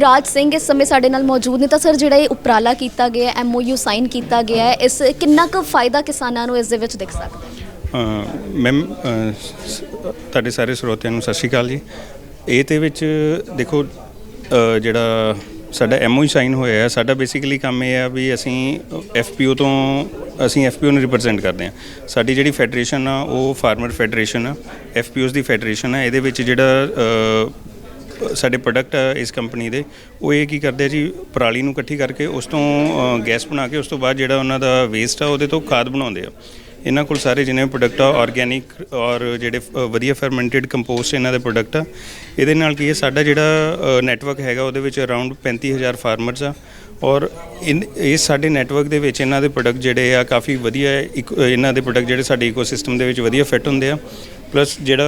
ਰਾਜ ਸਿੰਘ ਇਸ ਸਮੇਂ ਸਾਡੇ ਨਾਲ ਮੌਜੂਦ ਨੇ ਤਾਂ ਸਰ ਜਿਹੜਾ ਇਹ ਉਪਰਾਲਾ ਕੀਤਾ ਗਿਆ ਹੈ ਐਮਓਯੂ ਸਾਈਨ ਕੀਤਾ ਗਿਆ ਹੈ ਇਸ ਕਿੰਨਾ ਕੁ ਫਾਇਦਾ ਕਿਸਾਨਾਂ ਨੂੰ ਇਸ ਦੇ ਵਿੱਚ ਦਿਖ ਸਕਦਾ? ਮੈਮ ਤੁਹਾਡੇ ਸਾਰੇ ਸਰੋਤਿਆਂ ਨੂੰ ਸਤਿ ਸ਼੍ਰੀ ਅਕਾਲ ਜੀ। ਇਹ ਤੇ ਵਿੱਚ ਦੇਖੋ ਜਿਹੜਾ ਸਾਡਾ ਐਮਓਯੂ ਸਾਈਨ ਹੋਇਆ ਹੈ, ਸਾਡਾ ਬੇਸਿਕਲੀ ਕੰਮ ਇਹ ਆ ਵੀ ਅਸੀਂ ਐਫਪੀਓ ਤੋਂ, ਅਸੀਂ ਐਫਪੀਓ ਨੂੰ ਰਿਪਰੈਜ਼ੈਂਟ ਕਰਦੇ ਹਾਂ। ਸਾਡੀ ਜਿਹੜੀ ਫੈਡਰੇਸ਼ਨ ਆ, ਉਹ ਫਾਰਮਰ ਫੈਡਰੇਸ਼ਨ ਆ ਐਫਪੀਓਸ ਦੀ ਫੈਡਰੇਸ਼ਨ ਆ, ਇਹਦੇ ਵਿੱਚ ਜਿਹੜਾ ਸਾਡੇ ਪ੍ਰੋਡਕਟ ਆ ਇਸ ਕੰਪਨੀ ਦੇ, ਉਹ ਇਹ ਕੀ ਕਰਦੇ ਆ ਜੀ, ਪਰਾਲੀ ਨੂੰ ਇਕੱਠੀ ਕਰਕੇ ਉਸ ਤੋਂ ਗੈਸ ਬਣਾ ਕੇ ਉਸ ਤੋਂ ਬਾਅਦ ਜਿਹੜਾ ਉਹਨਾਂ ਦਾ ਵੇਸਟ ਆ ਉਹਦੇ ਤੋਂ ਖਾਦ ਬਣਾਉਂਦੇ ਆ। ਇਹਨਾਂ ਕੋਲ ਸਾਰੇ ਜਿੰਨੇ ਪ੍ਰੋਡਕਟ ਆ ਆਰਗੇਨਿਕ ਔਰ ਜਿਹੜੇ ਵਧੀਆ ਫਰਮੈਂਟਡ ਕੰਪੋਸਟ ਇਹਨਾਂ ਦੇ ਪ੍ਰੋਡਕਟ ਆ, ਇਹਦੇ ਨਾਲ ਕੀ ਹੈ, ਸਾਡਾ ਜਿਹੜਾ ਨੈਟਵਰਕ ਹੈਗਾ ਉਹਦੇ ਵਿੱਚ ਅਰਾਊਂਡ 35000 ਫਾਰਮਰਸ ਆ ਔਰ ਇਨ, ਇਹ ਸਾਡੇ ਨੈਟਵਰਕ ਦੇ ਵਿੱਚ ਇਹਨਾਂ ਦੇ ਪ੍ਰੋਡਕਟ ਜਿਹੜੇ ਆ, ਕਾਫੀ ਵਧੀਆ ਇਕ- ਇਹਨਾਂ ਦੇ ਪ੍ਰੋਡਕਟ ਜਿਹੜੇ ਸਾਡੇ ਇਕੋਸਿਸਟਮ ਦੇ ਵਿੱਚ ਵਧੀਆ ਫਿੱਟ ਹੁੰਦੇ ਆ। ਪਲੱਸ ਜਿਹੜਾ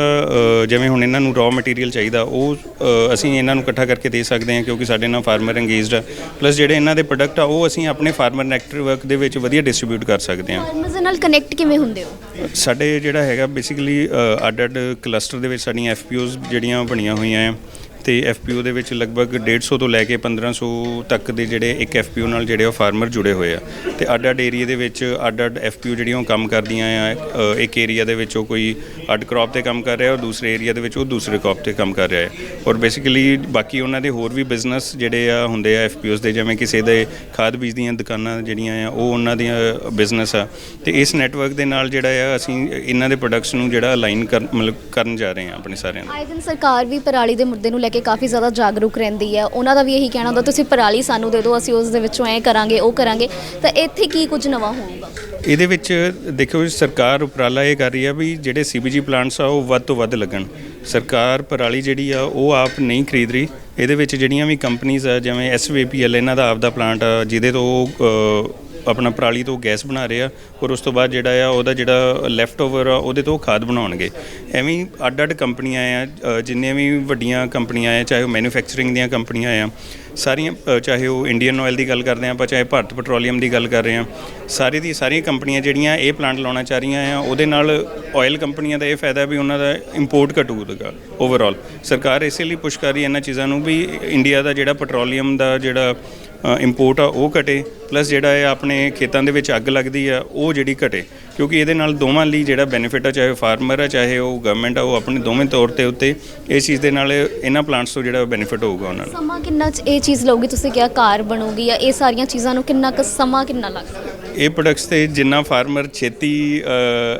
ਅ, ਜਿਵੇਂ ਹੁਣ ਇਹਨਾਂ ਨੂੰ ਰॉ ਮਟੀਰੀਅਲ ਚਾਹੀਦਾ ਉਹ ਅ, ਅਸੀਂ ਇਹਨਾਂ ਨੂੰ ਇਕੱਠਾ ਕਰਕੇ ਦੇ ਸਕਦੇ ਹਾਂ ਕਿਉਂਕਿ ਸਾਡੇ ਨਾਲ ਫਾਰਮਰ ਇੰਗੇਜਡ ਆ। ਪਲੱਸ ਜਿਹੜੇ ਇਹਨਾਂ ਦੇ ਪ੍ਰੋਡਕਟ ਆ ਉਹ ਅਸੀਂ ਆਪਣੇ ਫਾਰਮਰ ਨੈਟਵਰਕ ਦੇ ਵਿੱਚ ਵਧੀਆ ਡਿਸਟ੍ਰੀਬਿਊਟ ਕਰ ਸਕਦੇ ਹਾਂ। ਫਾਰਮਰਸ ਦੇ ਨਾਲ ਕਨੈਕਟ ਕਿਵੇਂ ਹੁੰਦੇ ਹੋ? ਸਾਡੇ ਜਿਹੜਾ ਹੈਗਾ ਬੇਸਿਕਲੀ ਅੱਡ ਅੱਡ ਕਲਸਟਰ ਦੇ ਵਿੱਚ ਸਾਡੀਆਂ ਐਫਪੀਓਜ਼ ਜਿਹੜੀਆਂ ਬਣੀਆਂ ਹੋਈਆਂ ਆ। ਤੇ ਐਫਪੀਓ ਦੇ ਵਿੱਚ ਲਗਭਗ 150 ਤੋਂ ਲੈ ਕੇ 1500 ਤੱਕ ਦੇ ਜਿਹੜੇ ਇੱਕ ਐਫਪੀਓ ਨਾਲ ਜਿਹੜੇ ਉਹ ਫਾਰਮਰ ਜੁੜੇ ਹੋਏ ਆ। ਤੇ ਅੱਡ ਅੱਡ ਏਰੀਆ ਦੇ ਵਿੱਚ ਅੱਡ ਅੱਡ ਐਫਪੀਓ ਜਿਹੜੀਆਂ ਉਹ ਕੰਮ ਕਰਦੀਆਂ ਆ ਇੱਕ ਏਰੀਆ ਦੇ ਵਿੱਚ ਉਹ ਕੋਈ ਅੱਡ ਕ੍ਰੌਪ ਤੇ ਕੰਮ ਕਰ ਰਿਹਾ ਔਰ ਦੂਸਰੇ ਏਰੀਆ ਦੇ ਵਿੱਚ ਉਹ ਦੂਸਰੇ ਕ੍ਰੌਪ ਤੇ ਕੰਮ ਕਰ ਰਿਹਾ ਹੈ। ਔਰ ਬੇਸਿਕਲੀ ਬਾਕੀ ਉਹਨਾਂ ਦੇ ਹੋਰ ਵੀ ਬਿਜ਼ਨਸ ਜਿਹੜੇ ਆ ਹੁੰਦੇ ਆ ਐਫਪੀਓਜ਼ ਦੇ, ਜਿਵੇਂ ਕਿਸੇ ਦੇ ਖਾਦ ਬੀਜ ਦੀਆਂ ਦੁਕਾਨਾਂ ਜਿਹੜੀਆਂ ਆ, ਉਹ ਉਹਨਾਂ ਦੀਆਂ ਬਿਜ਼ਨਸ ਆ। ਤੇ ਇਸ ਨੈਟਵਰਕ ਦੇ ਨਾਲ ਜਿਹੜਾ ਆ, ਅਸੀਂ ਇਹਨਾਂ ਦੇ ਪ੍ਰੋਡਕਟਸ ਨੂੰ ਜਿਹੜਾ ਅਲਾਈਨ ਕਰ ਮਤਲਬ ਕਰਨ ਜਾ ਰਹੇ ਹਾਂ ਆਪਣੇ ਸਾਰਿਆਂ ਨੂੰ। ਆਏ ਦਿਨ ਸਰਕਾਰ ਵੀ ਪਰਾਲੀ ਦੇ ਮੁੱਦੇ ਨੂੰ ਲੈ ਕੇ ਕਾਫੀ ਜ਼ਿਆਦਾ ਜਾਗਰੂਕ ਰਹਿੰਦੀ ਹੈ। ਉਹਨਾਂ ਦਾ ਵੀ ਇਹੀ ਕਹਿਣਾ ਹੁੰਦਾ, ਤੁਸੀਂ ਪਰਾਲੀ ਸਾਨੂੰ ਦੇ ਦਿਓ, ਅਸੀਂ ਉਸ ਦੇ ਵਿੱਚੋਂ ਐ ਕਰਾਂਗੇ, ਉਹ ਕਰਾਂਗੇ। ਤਾਂ ਇੱਥੇ ਕੀ ਕੁਝ ਨਵਾਂ ਹੋਊਗਾ? ਇਹਦੇ ਵਿੱਚ ਦੇਖੋ ਸਰਕਾਰ ਉਪਰਾਲਾ ਇਹ ਕਰ ਰਹੀ ਆ ਵੀ ਜਿਹੜੇ ਸੀਬੀਜੀ ਪਲਾਂਟਸ ਆ, ਉਹ ਵੱਧ ਤੋਂ ਵੱਧ ਲੱਗਣ। ਸਰਕਾਰ ਪਰਾਲੀ ਜਿਹੜੀ ਆ, ਉਹ ਆਪ ਨਹੀਂ ਖਰੀਦ ਰਹੀ। ਇਹਦੇ ਵਿੱਚ ਜਿਹੜੀਆਂ ਵੀ ਕੰਪਨੀਆਂ ਆ, ਜਿਵੇਂ ਐਸਵੀਪੀਐਲ ਇਹਨਾਂ ਦਾ ਆਪ ਦਾ ਪਲਾਂਟ ਆ, ਜਿਹਦੇ ਤੋਂ ਆਪਣਾ ਪਰਾਲੀ ਤੋਂ ਗੈਸ ਬਣਾ ਰਹੇ ਆ ਔਰ ਉਸ ਤੋਂ ਬਾਅਦ ਜਿਹੜਾ ਆ ਉਹਦਾ ਜਿਹੜਾ ਲੈਫਟ ਓਵਰ ਆ, ਉਹਦੇ ਤੋਂ ਖਾਦ ਬਣਾਉਣਗੇ। ਐਵੇਂ ਅੱਡ ਅੱਡ ਕੰਪਨੀਆਂ ਆ ਜਿੰਨੀਆਂ ਵੀ ਵੱਡੀਆਂ ਕੰਪਨੀਆਂ ਆ, ਚਾਹੇ ਉਹ ਮੈਨੂਫੈਕਚਰਿੰਗ ਦੀਆਂ ਕੰਪਨੀਆਂ ਆ, ਸਾਰੀਆਂ ਚਾਹੇ ਉਹ ਇੰਡੀਅਨ ਆਇਲ ਦੀ ਗੱਲ ਕਰਦੇ ਆ ਆਪਾਂ, ਚਾਹੇ ਭਾਰਤ ਪੈਟਰੋਲੀਅਮ ਦੀ ਗੱਲ ਕਰ ਰਹੇ ਆ, ਸਾਰੀ ਦੀ ਸਾਰੀਆਂ ਕੰਪਨੀਆਂ ਜਿਹੜੀਆਂ ਇਹ ਪਲਾਂਟ ਲਾਉਣਾ ਚਾਹ ਰਹੀਆਂ ਆ, ਉਹਦੇ ਨਾਲ ਆਇਲ ਕੰਪਨੀਆਂ ਦਾ ਇਹ ਫਾਇਦਾ ਵੀ ਉਹਨਾਂ ਦਾ ਇੰਪੋਰਟ ਘਟੂਗਾ ਓਵਰਆਲ ਸਰਕਾਰ ਇਸੇ ਲਈ ਪੁਸ਼ ਕਰ ਰਹੀ ਹੈ ਇਹਨਾਂ ਚੀਜ਼ਾਂ ਨੂੰ ਵੀ ਇੰਡੀਆ ਦਾ ਜਿਹੜਾ ਪੈਟਰੋਲੀਅਮ ਦਾ ਜਿਹੜਾ ਇੰਪੋਰਟ ਆ, ਉਹ ਘਟੇ ਪਲੱਸ ਜਿਹੜਾ ਹੈ ਆਪਣੇ ਖੇਤਾਂ ਦੇ ਵਿੱਚ ਅੱਗ ਲੱਗਦੀ ਆ, ਉਹ ਜਿਹੜੀ ਘਟੇ। ਕਿਉਂਕਿ ਇਹਦੇ ਨਾਲ ਦੋਵਾਂ ਲਈ ਜਿਹੜਾ ਬੈਨੀਫਿਟ ਆ, ਚਾਹੇ ਫਾਰਮਰ ਆ, ਚਾਹੇ ਉਹ ਗਵਰਨਮੈਂਟ ਆ, ਉਹ ਆਪਣੇ ਦੋਵੇਂ ਤੌਰ ਤੇ ਉੱਤੇ ਇਸ ਚੀਜ਼ ਦੇ ਨਾਲ ਇਹਨਾਂ ਪਲਾਂਟਸ ਤੋਂ ਜਿਹੜਾ ਬੈਨੀਫਿਟ ਹੋਊਗਾ ਉਹਨਾਂ ਨੂੰ। ਸਮਾਂ ਕਿੰਨਾ ਚ ਇਹ ਚੀਜ਼ ਲਊਗੀ? ਤੁਸੀਂ ਕਿਹਾ ਕਾਰ ਬਣੂਗੀ ਜਾਂ ਇਹ ਸਾਰੀਆਂ ਚੀਜ਼ਾਂ ਨੂੰ ਕਿੰਨਾ ਕੁ ਸਮਾਂ ਕਿੰਨਾ ਲੱਗਦਾ? ਇਹ ਪ੍ਰੋਡਕਟਸ ਤੇ ਜਿੰਨਾ ਫਾਰਮਰ ਛੇਤੀ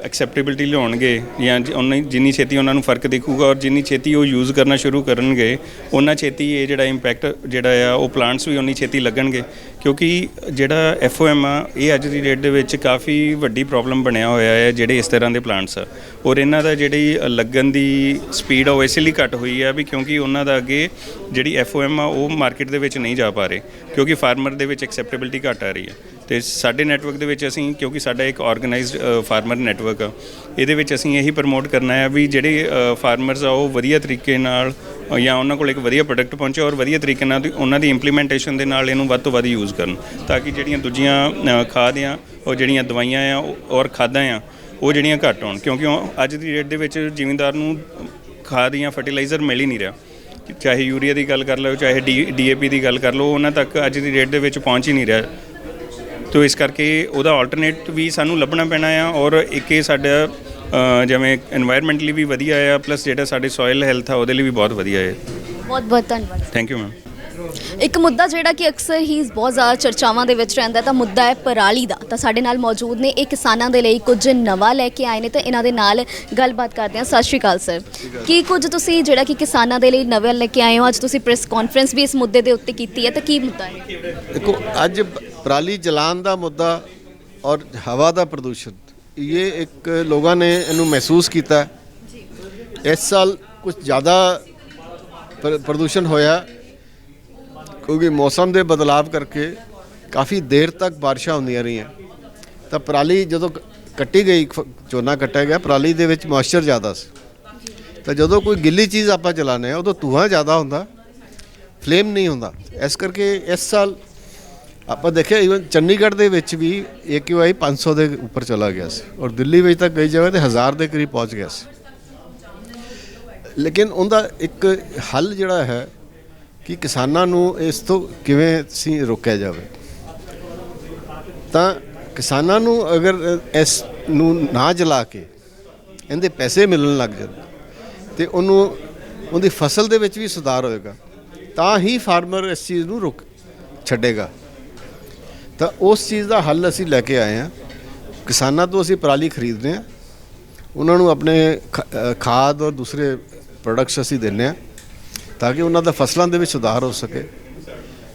ਐਕਸੈਪਟੇਬਿਲਟੀ ਲਿਆਉਣਗੇ ਜਾਂ ਜਿ- ਉਨੀ ਜਿੰਨੀ ਛੇਤੀ ਉਹਨਾਂ ਨੂੰ ਫ਼ਰਕ ਦਿਖੂਗਾ ਔਰ ਜਿੰਨੀ ਛੇਤੀ ਉਹ ਯੂਜ਼ ਕਰਨਾ ਸ਼ੁਰੂ ਕਰਨਗੇ ਉਹਨਾਂ ਛੇਤੀ ਇਹ ਜਿਹੜਾ ਇੰਪੈਕਟ ਜਿਹੜਾ ਆ, ਉਹ ਪਲਾਂਟਸ ਵੀ ਉਨੀ ਛੇਤੀ ਲੱਗਣਗੇ। ਕਿਉਂਕਿ ਜਿਹੜਾ ਐਫਓਐਮ ਆ, ਇਹ ਅੱਜ ਦੀ ਡੇਟ ਦੇ ਵਿੱਚ ਕਾਫੀ ਵੱਡੀ ਪ੍ਰੋਬਲਮ ਬਣਿਆ ਹੋਇਆ ਹੈ ਜਿਹੜੇ ਇਸ ਤਰ੍ਹਾਂ ਦੇ ਪਲਾਂਟਸ ਆ। ਔਰ ਇਹਨਾਂ ਦਾ ਜਿਹੜੀ ਲੱਗਣ ਦੀ ਸਪੀਡ ਆ, ਉਹ ਇਸ ਲਈ ਘੱਟ ਹੋਈ ਆ ਵੀ ਕਿਉਂਕਿ ਉਹਨਾਂ ਦਾ ਅੱਗੇ ਜਿਹੜੀ ਐਫਓਐਮ ਆ, ਉਹ ਮਾਰਕੀਟ ਦੇ ਵਿੱਚ ਨਹੀਂ ਜਾ ਪਾ ਰਹੇ। ਕਿਉਂਕਿ ਫਾਰਮਰ ਦੇ ਵਿੱਚ ਐਕਸੈਪਟੇਬਿਲਟੀ ਘੱਟ ਆ ਰਹੀ ਹੈ ਤੇ ਸਾਡੇ ਨੈਟਵਰਕ ਦੇ ਵਿੱਚ ਅਸੀਂ, ਕਿਉਂਕਿ ਸਾਡਾ ਇੱਕ ਆਰਗੇਨਾਈਜ਼ਡ ਫਾਰਮਰ ਨੈਟਵਰਕ ਆ, ਇਹਦੇ ਵਿੱਚ ਅਸੀਂ ਇਹੀ ਪ੍ਰਮੋਟ ਕਰਨਾ ਹੈ ਵੀ ਜਿਹੜੇ ਫਾਰਮਰਸ ਆ, ਉਹ ਵਧੀਆ ਤਰੀਕੇ ਨਾਲ ਜਾਂ ਉਹਨਾਂ ਕੋਲ ਇੱਕ ਵਧੀਆ ਪ੍ਰੋਡਕਟ ਪਹੁੰਚੇ ਔਰ ਵਧੀਆ ਤਰੀਕੇ ਨਾਲ ਉਹਨਾਂ ਦੀ ਇੰਪਲੀਮੈਂਟੇਸ਼ਨ ਦੇ ਨਾਲ ਇਹਨੂੰ ਵੱਧ ਤੋਂ ਵੱਧ ਯੂਜ਼ ਕਰਨ, ਤਾਂ ਕਿ ਜਿਹੜੀਆਂ ਦੂਜੀਆਂ ਖਾਦ ਆ, ਉਹ ਜਿਹੜੀਆਂ ਦਵਾਈਆਂ ਆ, ਉਹ- ਔਰ ਖਾਦਾਂ ਆ, ਉਹ ਜਿਹੜੀਆਂ ਘੱਟ ਹੋਣ, ਕਿਉਂਕਿ ਉਹ ਅੱਜ ਦੀ ਡੇਟ ਦੇ ਵਿੱਚ ਜ਼ਿਮੀਂਦਾਰ ਨੂੰ ਖਾਦ ਜਾਂ ਫਰਟੀਲਾਈਜ਼ਰ ਮਿਲ ਹੀ ਨਹੀਂ ਰਿਹਾ। ਚਾਹੇ ਯੂਰੀਆ ਦੀ ਗੱਲ ਕਰ ਲਓ, ਚਾਹੇ ਡੀਏਪੀ ਦੀ ਗੱਲ ਕਰ ਲਓ, ਉਹਨਾਂ ਤੱਕ ਅੱਜ ਦੀ ਡੇਟ ਦੇ ਵਿੱਚ ਪਹੁੰਚ ਹੀ ਨਹੀਂ ਰਿਹਾ। ਤੋ ਇਸ ਕਰਕੇ ਉਹਦਾ ਆਲਟਰਨੇਟ ਵੀ ਸਾਨੂੰ ਲੱਭਣਾ ਪੈਣਾ ਆ ਔਰ ਇੱਕ ਇਹ ਸਾਡਾ ਜਿਵੇਂ এনवायरमेंटਲੀ ਵੀ ਵਧੀਆ ਆ ਪਲੱਸ ਜਿਹੜਾ ਸਾਡੇ ਸੋਇਲ ਹੈਲਥ ਆ ਉਹਦੇ ਲਈ ਵੀ ਬਹੁਤ ਵਧੀਆ ਹੈ ਬਹੁਤ ਬਹੁਤ ਧੰਨਵਾਦ। ਥੈਂਕ ਯੂ ਮੈਮ ਇੱਕ ਮੁੱਦਾ ਜਿਹੜਾ ਕਿ ਅਕਸਰ ਹੀ ਬਹੁਤ ਜ਼ਿਆਦਾ ਚਰਚਾਵਾਂ ਦੇ ਵਿੱਚ ਰਹਿੰਦਾ ਤਾਂ ਮੁੱਦਾ ਹੈ ਪਰਾਲੀ ਦਾ। ਤਾਂ ਸਾਡੇ ਨਾਲ ਮੌਜੂਦ ਨੇ ਇਹ ਕਿਸਾਨਾਂ ਦੇ ਲਈ ਕੁਝ ਨਵਾਂ ਲੈ ਕੇ ਆਏ ਨੇ ਤਾਂ ਇਹਨਾਂ ਦੇ ਨਾਲ ਗੱਲਬਾਤ ਕਰਦੇ ਹਾਂ। ਸਤਿ ਸ਼੍ਰੀ ਅਕਾਲ ਸਰ। ਕੀ ਕੁਝ ਤੁਸੀਂ ਜਿਹੜਾ ਕਿ ਕਿਸਾਨਾਂ ਦੇ ਲਈ ਨਵਾਂ ਲੈ ਕੇ ਆਏ ਹੋ? ਅੱਜ ਤੁਸੀਂ ਪ੍ਰੈਸ ਕਾਨਫਰੰਸ ਵੀ ਇਸ ਮੁੱਦੇ ਦੇ ਉੱਤੇ ਕੀਤੀ ਹੈ ਤਾਂ ਕੀ ਮੁੱਦਾ ਹੈ? ਦੇਖੋ ਅੱਜ ਪਰਾਲੀ ਜਲਾਉਣ ਦਾ ਮੁੱਦਾ ਔਰ ਹਵਾ ਦਾ ਪ੍ਰਦੂਸ਼ਣ ਇਹ ਇੱਕ ਲੋਕਾਂ ਨੇ ਇਹਨੂੰ ਮਹਿਸੂਸ ਕੀਤਾ। ਇਸ ਸਾਲ ਕੁਝ ਜ਼ਿਆਦਾ ਪ੍ਰਦੂਸ਼ਣ ਹੋਇਆ। ਕਿਉਂਕਿ ਮੌਸਮ ਦੇ ਬਦਲਾਵ ਕਰਕੇ ਕਾਫੀ ਦੇਰ ਤੱਕ ਬਾਰਿਸ਼ਾਂ ਹੁੰਦੀਆਂ ਰਹੀਆਂ। ਤਾਂ ਪਰਾਲੀ ਜਦੋਂ ਕ- ਕੱਟੀ ਗਈ ਖ- ਝੋਨਾ ਕੱਟਿਆ ਗਿਆ, ਪਰਾਲੀ ਦੇ ਵਿੱਚ ਮੋਇਸਚਰ ਜ਼ਿਆਦਾ ਸੀ। ਤਾਂ ਜਦੋਂ ਕੋਈ ਗਿੱਲੀ ਚੀਜ਼ ਆਪਾਂ ਚਲਾਉਂਦੇ ਆ ਉਦੋਂ ਧੂਆਂ ਜ਼ਿਆਦਾ ਹੁੰਦਾ, ਫਲੇਮ ਨਹੀਂ ਹੁੰਦਾ। ਇਸ ਕਰਕੇ ਇਸ ਸਾਲ ਆਪਾਂ ਦੇਖਿਆ ਇਵਨ ਚੰਡੀਗੜ੍ਹ ਦੇ ਵਿੱਚ ਵੀ AQI 500 ਦੇ ਉੱਪਰ ਚਲਾ ਗਿਆ ਸੀ ਔਰ ਦਿੱਲੀ ਵਿੱਚ ਤਾਂ ਕਈ ਜਗ੍ਹਾ ਤੇ 1000 ਦੇ ਕਰੀਬ ਪਹੁੰਚ ਗਿਆ ਸੀ। ਲੇਕਿਨ ਉਹਦਾ ਇੱਕ ਹੱਲ ਜਿਹੜਾ ਹੈ ਕਿ ਕਿਸਾਨਾਂ ਨੂੰ ਇਸ ਤੋਂ ਕਿਵੇਂ ਸੀ ਰੋਕਿਆ ਜਾਵੇ? ਤਾਂ ਕਿਸਾਨਾਂ ਨੂੰ ਅਗਰ ਇਸ ਨੂੰ ਨਾ ਜਲਾ ਕੇ ਇਹਦੇ ਪੈਸੇ ਮਿਲਣ ਲੱਗ ਜਾਣ ਤੇ ਉਹਨੂੰ ਉਹਦੀ ਫਸਲ ਦੇ ਵਿੱਚ ਵੀ ਸੁਧਾਰ ਹੋਏਗਾ, ਤਾਂ ਹੀ ਫਾਰਮਰ ਇਸ ਚੀਜ਼ ਨੂੰ ਰੁਕ ਛੱਡੇਗਾ। ਤਾਂ ਉਸ ਚੀਜ਼ ਦਾ ਹੱਲ ਅਸੀਂ ਲੈ ਕੇ ਆਏ ਹਾਂ। ਕਿਸਾਨਾਂ ਤੋਂ ਅਸੀਂ ਪਰਾਲੀ ਖਰੀਦਦੇ ਹਾਂ। ਉਹਨਾਂ ਨੂੰ ਆਪਣੇ ਖ- ਖਾਦ ਔਰ ਦੂਸਰੇ ਪ੍ਰੋਡਕਟਸ ਅਸੀਂ ਦਿੰਦੇ ਹਾਂ। ਤਾਂ ਕਿ ਉਹਨਾਂ ਦਾ ਫਸਲਾਂ ਦੇ ਵਿੱਚ ਸੁਧਾਰ ਹੋ ਸਕੇ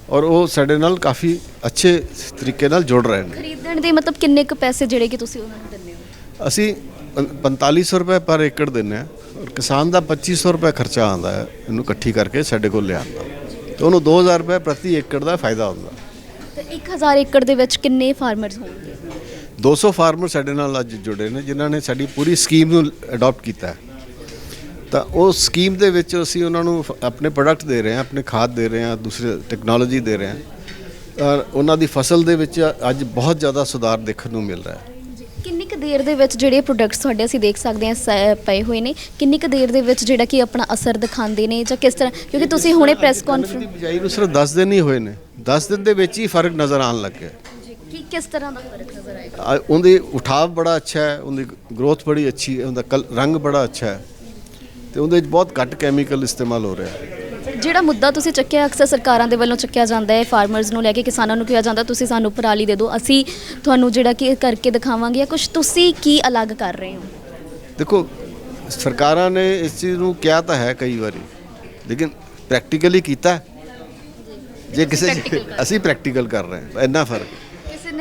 ਔਰ ਉਹ ਸਾਡੇ ਨਾਲ ਕਾਫੀ ਅੱਛੇ ਤਰੀਕੇ ਨਾਲ ਜੁੜ ਰਹੇ ਨੇ। ਖਰੀਦਣ ਦੇ ਮਤਲਬ ਕਿੰਨੇ ਕੁ ਪੈਸੇ ਜਿਹੜੇ ਕਿ ਤੁਸੀਂ ਉਹਨਾਂ ਨੂੰ ਦਿੰਦੇ ਹੋ? ਅਸੀਂ ਪੰ- 4500 ਰੁਪਏ ਪਰ ਏਕੜ ਦਿੰਦੇ ਹਾਂ। ਔਰ ਕਿਸਾਨ ਦਾ 2500 ਰੁਪਏ ਖਰਚਾ ਆਉਂਦਾ ਹੈ ਇਹਨੂੰ ਇਕੱਠੀ ਕਰਕੇ ਸਾਡੇ ਕੋਲ ਲਿਆਉਣ ਦਾ। ਤੇ ਉਹਨੂੰ 2000 ਰੁਪਏ ਪ੍ਰਤੀ ਏਕੜ ਦਾ ਫਾਇਦਾ ਹੁੰਦਾ। ਤੇ 1000 ਏਕੜ ਦੇ ਵਿੱਚ ਕਿੰਨੇ ਫਾਰਮਰਸ ਹੋਣਗੇ? 200 ਫਾਰਮਰ ਸਾਡੇ ਨਾਲ ਅੱਜ ਜੁੜੇ ਨੇ ਜਿਨ੍ਹਾਂ ਨੇ ਸਾਡੀ ਪੂਰੀ ਸਕੀਮ ਨੂੰ ਅਡਾਪਟ ਕੀਤਾ ਹੈ। ਤਾਂ ਉਹ ਸਕੀਮ ਦੇ ਵਿੱਚ ਅਸੀਂ ਉਹਨਾਂ ਨੂੰ ਆਪਣੇ ਪ੍ਰੋਡਕਟ ਦੇ ਰਹੇ ਹਾਂ ਆਪਣੇ ਖਾਦ ਦੇ ਰਹੇ ਹਾਂ ਦੂਸਰੇ ਟੈਕਨੋਲੋਜੀ ਦੇ ਰਹੇ ਹਾਂ। ਔਰ ਉਹਨਾਂ ਦੀ ਫਸਲ ਦੇ ਵਿੱਚ ਅੱਜ ਬਹੁਤ ਜ਼ਿਆਦਾ ਸੁਧਾਰ ਦੇਖਣ ਨੂੰ ਮਿਲ ਰਿਹਾ ਹੈ। ਕਿੰਨੀ ਕੁ ਦੇਰ ਦੇ ਵਿੱਚ ਜਿਹੜੇ ਪ੍ਰੋਡਕਟਸ ਤੁਹਾਡੇ ਅਸੀਂ ਦੇਖ ਸਕਦੇ ਹਾਂ ਪਏ ਹੋਏ ਨੇ ਕਿੰਨੀ ਕੁ ਦੇਰ ਦੇ ਵਿੱਚ ਜਿਹੜਾ ਕਿ ਆਪਣਾ ਅਸਰ ਦਿਖਾਉਂਦੇ ਨੇ ਜਾਂ ਕਿਸ ਤਰ੍ਹਾਂ? ਕਿਉਂਕਿ ਤੁਸੀਂ ਹੁਣੇ ਪ੍ਰੈਸ ਦੀ ਕਾਨਫਰੰਸ ਬਿਜਾਈ ਨੂੰ ਸਿਰਫ 10 ਦਿਨ ਹੀ ਹੋਏ ਨੇ। 10 ਦਿਨ ਦੇ ਵਿੱਚ ਹੀ ਫ਼ਰਕ ਨਜ਼ਰ ਆਉਣ ਲੱਗ ਗਿਆ। ਕੀ ਕਿਸ ਤਰ੍ਹਾਂ ਦਾ ਫ਼ਰਕ ਨਜ਼ਰ ਆਏਗਾ? ਉਹਦੀ ਉਠਾਵ ਬੜਾ ਅੱਛਾ ਹੈ ਉਹਦੀ ਗਰੋਥ ਬੜੀ ਅੱਛੀ ਹੈ ਉਹਦਾ ਕਲ- ਰੰਗ ਬੜਾ ਅੱਛਾ ਹੈ। ਤੇ ਉਹਦੇ ਵਿੱਚ ਬਹੁਤ ਘੱਟ ਕੈਮੀਕਲ ਇਸਤੇਮਾਲ ਹੋ ਰਿਹਾ ਹੈ ਜਿਹੜਾ ਮੁੱਦਾ ਤੁਸੀਂ ਚੱਕਿਆ ਅਕਸਰ ਸਰਕਾਰਾਂ ਦੇ ਵੱਲੋਂ ਚੱਕਿਆ ਜਾਂਦਾ ਹੈ ਫਾਰਮਰਸ ਨੂੰ ਲੈ ਕੇ ਕਿਸਾਨਾਂ ਨੂੰ ਕਿਹਾ ਜਾਂਦਾ ਤੁਸੀਂ ਸਾਨੂੰ ਪਰਾਲੀ ਦੇ ਦਿਓ ਅਸੀਂ ਤੁਹਾਨੂੰ ਜਿਹੜਾ ਕਿ ਕਰਕੇ ਦਿਖਾਵਾਂਗੇ ਜਾਂ ਕੁਝ ਤੁਸੀਂ ਕੀ ਅਲੱਗ ਕਰ ਰਹੇ ਹੋ ਦੇਖੋ ਸਰਕਾਰਾਂ ਨੇ ਇਸ ਚੀਜ਼ ਨੂੰ ਕਿਹਾ ਤਾਂ ਹੈ ਕਈ ਵਾਰੀ ਲੇਕਿਨ ਪ੍ਰੈਕਟੀਕਲੀ ਕੀਤਾ ਹੈ? ਜੇ ਕਿਸੇ ਅਸੀਂ ਪ੍ਰੈਕਟੀਕਲ ਕਰ ਰਹੇ ਹਾਂ ਇੰਨਾ ਫ਼ਰਕ ਹੈ।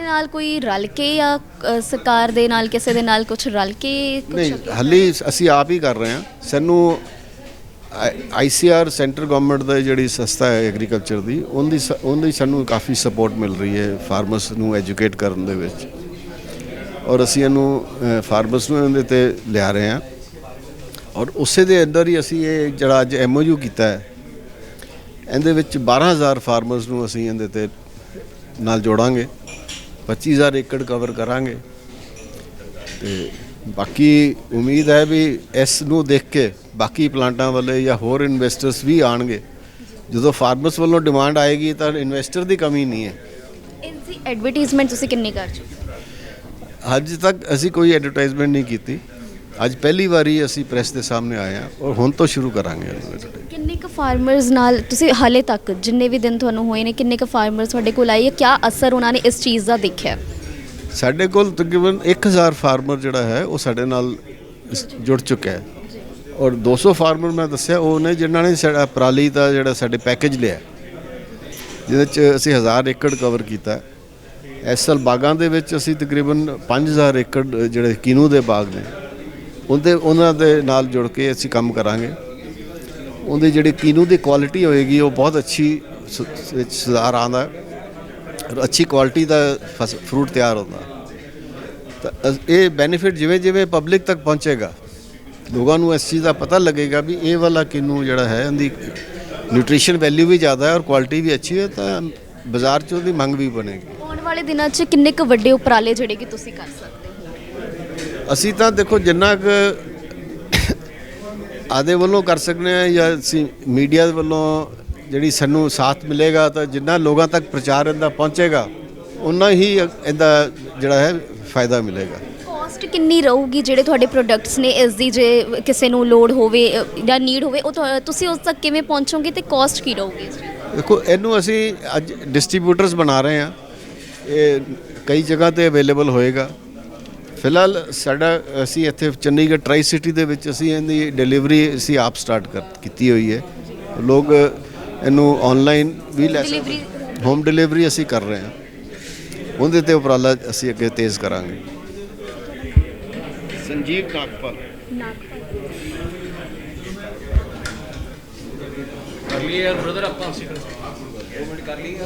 ਨਾਲ ਕੋਈ ਰਲ ਕੇ ਜਾਂ ਅ, ਸਰਕਾਰ ਦੇ ਨਾਲ ਕਿਸੇ ਦੇ ਨਾਲ ਕੁਝ ਰਲ ਕੇ ਕੁਛ ਨਹੀਂ ਹਾਲੀ ਅਸੀਂ ਆਪ ਹੀ ਕਰ ਰਹੇ ਹਾਂ। ਸਾਨੂੰ ਆਈਸੀਆਰ ਸੈਂਟਰ ਗਵਰਨਮੈਂਟ ਦਾ ਜਿਹੜੀ ਸੰਸਥਾ ਹੈ ਐਗਰੀਕਲਚਰ ਦੀ ਉਹਦੀ ਸ- ਉਹਦੀ ਸਾਨੂੰ ਕਾਫੀ ਸਪੋਰਟ ਮਿਲ ਰਹੀ ਹੈ ਫਾਰਮਰਸ ਨੂੰ ਐਜੂਕੇਟ ਕਰਨ ਦੇ ਵਿੱਚ। ਔਰ ਅਸੀਂ ਇਹਨੂੰ ਫਾਰਮਰਸ ਨੂੰ ਇਹਦੇ ਤੇ ਲਿਆ ਰਹੇ ਹਾਂ। ਔਰ ਉਸੇ ਦੇ ਅੰਦਰ ਹੀ ਅਸੀਂ ਇਹ ਜਿਹੜਾ ਅੱਜ ਐਮਓਯੂ ਕੀਤਾ ਹੈ ਇਹਦੇ ਵਿੱਚ 12000 ਫਾਰਮਰਸ ਨੂੰ ਅਸੀਂ ਇਹਦੇ ਤੇ ਨਾਲ ਜੋੜਾਂਗੇ। 25000 ਏਕੜ ਕਵਰ ਕਰਾਂਗੇ। ਤੇ ਬਾਕੀ ਉਮੀਦ ਹੈ ਵੀ ਇਸ ਨੂੰ ਦੇਖ ਕੇ ਬਾਕੀ ਪਲਾਂਟਾਂ ਵਾਲੇ ਜਾਂ ਹੋਰ ਇਨਵੈਸਟਰਸ ਵੀ ਆਣਗੇ ਜਦੋਂ ਫਾਰਮਰਸ ਵੱਲੋਂ ਡਿਮਾਂਡ ਆਏਗੀ ਤਾਂ ਇਨਵੈਸਟਰ ਦੀ ਕਮੀ ਨਹੀਂ ਹੈ। ਇਸ ਦੀ ਐਡਵਰਟਾਈਜ਼ਮੈਂਟ ਤੁਸੀਂ ਕਿੰਨੀ ਕਰ ਚੁੱਕੇ? ਅੱਜ ਤੱਕ ਅਸੀਂ ਕੋਈ ਐਡਵਰਟਾਈਜ਼ਮੈਂਟ ਨਹੀਂ ਕੀਤੀ। ਅੱਜ ਪਹਿਲੀ ਵਾਰੀ ਅਸੀਂ ਪ੍ਰੈਸ ਦੇ ਸਾਹਮਣੇ ਆਏ ਹਾਂ ਔਰ ਹੁਣ ਤੋਂ ਸ਼ੁਰੂ ਕਰਾਂਗੇ। ਕਿੰਨੇ ਕੁ ਫਾਰਮਰਸ ਨਾਲ ਤੁਸੀਂ ਹਾਲੇ ਤੱਕ ਜਿੰਨੇ ਵੀ ਦਿਨ ਤੁਹਾਨੂੰ ਹੋਏ ਨੇ ਕਿੰਨੇ ਕੁ ਫਾਰਮਰਸ ਤੁਹਾਡੇ ਕੋਲ ਆਏ ਹੈ ਕਿਆ ਅਸਰ ਉਹਨਾਂ ਨੇ ਇਸ ਚੀਜ਼ ਦਾ ਦੇਖਿਆ ਸਾਡੇ ਕੋਲ ਤਕਰੀਬਨ 1000 ਫਾਰਮਰ ਜਿਹੜਾ ਹੈ ਉਹ ਸਾਡੇ ਨਾਲ ਜੁੜ ਚੁੱਕਾ ਹੈ ਔਰ 200 ਫਾਰਮਰ ਮੈਂ ਦੱਸਿਆ ਉਹ ਨੇ ਜਿਨ੍ਹਾਂ ਨੇ ਸਾਡਾ ਪਰਾਲੀ ਦਾ ਜਿਹੜਾ ਸਾਡੇ ਪੈਕੇਜ ਲਿਆ ਜਿਹਦੇ ਚ ਅਸੀਂ 1000 ਏਕੜ ਕਵਰ ਕੀਤਾ। ਇਸ ਸਾਲ ਬਾਗਾਂ ਦੇ ਵਿੱਚ ਅਸੀਂ ਤਕਰੀਬਨ 5000 ਏਕੜ ਜਿਹੜੇ ਕਿਨੂ ਦੇ ਬਾਗ ਨੇ ਉਹਦੇ ਉਹਨਾਂ ਦੇ ਨਾਲ ਜੁੜ ਕੇ ਅਸੀਂ ਕੰਮ ਕਰਾਂਗੇ। ਉਹਦੇ ਜਿਹੜੀ ਕਿਨੂ ਦੀ ਕੁਆਲਿਟੀ ਹੋਏਗੀ, ਉਹ ਬਹੁਤ ਅੱਛੀ ਸੁਧਾਰ ਆਉਂਦਾ। ਔਰ ਅੱਛੀ ਕੁਆਲਿਟੀ ਦਾ ਫਰੂਟ ਤਿਆਰ ਹੁੰਦਾ। ਤਾਂ ਇਹ ਬੈਨੀਫਿਟ ਜਿਵੇਂ ਜਿਵੇਂ ਪਬਲਿਕ ਤੱਕ ਪਹੁੰਚੇਗਾ, ਲੋਕਾਂ ਨੂੰ ਇਸ ਚੀਜ਼ ਦਾ ਪਤਾ ਲੱਗੇਗਾ ਵੀ ਇਹ ਵਾਲਾ ਕਿਨੂੰ ਜਿਹੜਾ ਹੈ ਉਹਦੀ ਨਿਊਟ੍ਰੀਸ਼ਨ ਵੈਲਿਊ ਵੀ ਜ਼ਿਆਦਾ ਹੈ ਔਰ ਕੁਆਲਿਟੀ ਵੀ ਅੱਛੀ ਹੈ, ਤਾਂ ਬਾਜ਼ਾਰ 'ਚ ਉਹਦੀ ਮੰਗ ਵੀ ਬਣੇਗੀ। ਆਉਣ ਵਾਲੇ ਦਿਨਾਂ 'ਚ ਕਿੰਨੇ ਕੁ ਵੱਡੇ ਉਪਰਾਲੇ ਜਿਹੜੇ ਕਿ ਤੁਸੀਂ ਕਰ ਸਕਦੇ ਅਸੀਂ ਤਾਂ ਦੇਖੋ ਜਿੰਨਾ ਕੁ ਆਦੇ ਵੱਲੋਂ ਕਰ ਸਕਦੇ ਹਾਂ ਜਾਂ ਅਸੀਂ ਮੀਡੀਆ ਵੱਲੋਂ ਜਿਹੜੀ ਸਾਨੂੰ ਸਾਥ ਮਿਲੇਗਾ ਤਾਂ ਜਿੰਨਾ ਲੋਕਾਂ ਤੱਕ ਪ੍ਰਚਾਰ ਇਹਦਾ ਪਹੁੰਚੇਗਾ ਉਨਾ ਹੀ ਇਹਦਾ ਜਿਹੜਾ ਹੈ ਫਾਇਦਾ ਮਿਲੇਗਾ। ਕਾਸਟ ਕਿੰਨੀ ਰਹੂਗੀ ਜਿਹੜੇ ਤੁਹਾਡੇ ਪ੍ਰੋਡਕਟਸ ਨੇ ਇਸ ਦੀ ਜੇ ਕਿਸੇ ਨੂੰ ਲੋਡ ਹੋਵੇ ਜਾਂ ਨੀਡ ਹੋਵੇ ਉਹ ਤੁਹਾ- ਤੁਸੀਂ ਉਸ ਤੱਕ ਕਿਵੇਂ ਪਹੁੰਚੋਗੇ ਤੇ ਕਾਸਟ ਕੀ ਰਹੂਗੀ ਇਸ ਦੀ? ਦੇਖੋ ਇਹਨੂੰ ਅਸੀਂ ਅੱਜ ਡਿਸਟ੍ਰੀਬਿਊਟਰਸ ਬਣਾ ਰਹੇ ਹਾਂ। ਇਹ ਕਈ ਜਗ੍ਹਾ ਤੇ ਅਵੇਲੇਬਲ ਹੋਏਗਾ। ਫਿਲਹਾਲ ਸਾਡਾ ਅਸੀਂ ਇੱਥੇ ਚੰਡੀਗੜ੍ਹ ਟਰਾਈ ਸਿਟੀ ਦੇ ਵਿੱਚ ਅਸੀਂ ਇਹਦੀ ਡਿਲੀਵਰੀ ਅਸੀਂ ਆਪ ਸਟਾਰਟ ਕਰ ਕੀਤੀ ਹੋਈ ਹੈ। ਲੋਕ ਇਹਨੂੰ ਆਨਲਾਈਨ ਵੀ ਲੈ ਸਕਦੇ ਹੋਮ ਡਿਲੀਵਰੀ ਅਸੀਂ ਕਰ ਰਹੇ ਹਾਂ। ਉਹਦੇ ਤੇ ਉਪਰਾਲਾ ਅਸੀਂ ਅੱਗੇ ਤੇਜ਼ ਕਰਾਂਗੇ। ਸੰਜੀਵ ਨਾਗਪਾਲ। ਕਰ ਲਈ ਯਾਰ ਬ੍ਰਦਰ ਆਪਾਂ ਦੋ ਮਿੰਟ ਕਰ ਲਈ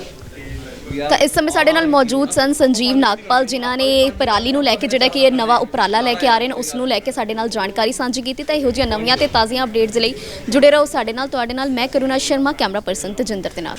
ਯਾਰ ਤਾਂ ਇਸ ਸਮੇਂ ਸਾਡੇ ਨਾਲ ਮੌਜੂਦ ਸਨ ਸੰਜੀਵ ਨਾਗਪਾਲ, ਜਿਨ੍ਹਾਂ ਨੇ ਪਰਾਲੀ ਨੂੰ ਲੈ ਕੇ ਜਿਹੜਾ ਕਿ ਇਹ ਨਵਾਂ ਉਪਰਾਲਾ ਲੈ ਕੇ ਆ ਰਹੇ ਨੇ, ਉਸ ਨੂੰ ਲੈ ਕੇ ਸਾਡੇ ਨਾਲ ਜਾਣਕਾਰੀ ਸਾਂਝੀ ਕੀਤੀ ਤਾਂ ਇਹੋ ਜਿਹੀਆਂ ਨਵੀਆਂ ਤੇ ਤਾਜ਼ੀਆਂ ਅਪਡੇਟਸ ਲਈ ਜੁੜੇ ਰਹੋ ਸਾਡੇ ਨਾਲ। ਤੁਹਾਡੇ ਨਾਲ ਮੈਂ ਕਰੁਣਾ ਸ਼ਰਮਾ, ਕੈਮਰਾ ਪਰਸਨ ਤਜਿੰਦਰ ਦੇ ਨਾਲ।